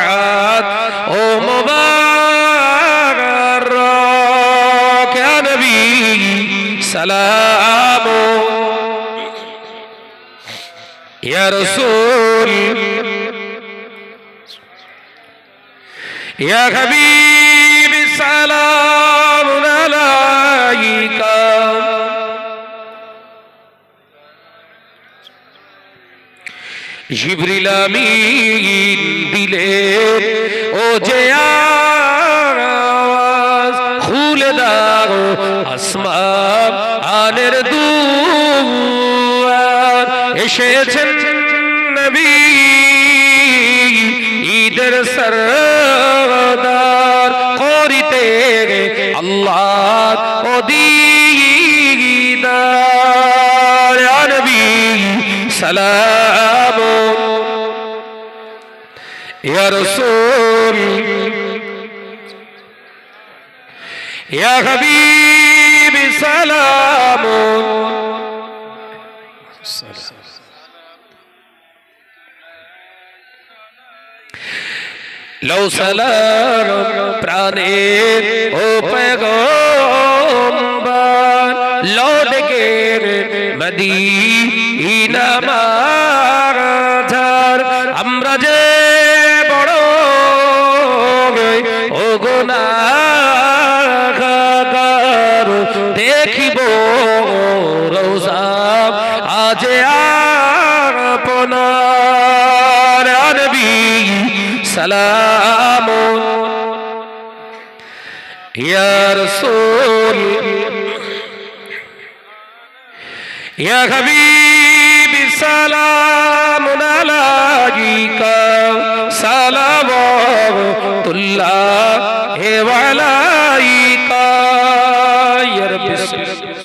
সাদ ও মুবারক ইয়া নবী সালাম। ইয়া রাসূল ইয়া হাবিব সালাম। জিবরিল আমিন দিলে, ও যে আওয়াজ খুলে দাও আসমান, আনের দুয়ার। এসেছেন নবী ঈদের সরদার করিতে আল্লাহ ওদিদার ইয়া নবী সালাম ইয়া রাসূল, ইয়া হাবিবি, সালাম। লও সালাম প্রাণে, ও পেগম্বর লও ডেকে মদিনা মাঝার আমরা যে ও গুনাহগার দেখিব রোজা আজ আপনার নবী সালাম। ইয়া রাসূল ইয়া হাবিবি সালাম আলাইকা। वाला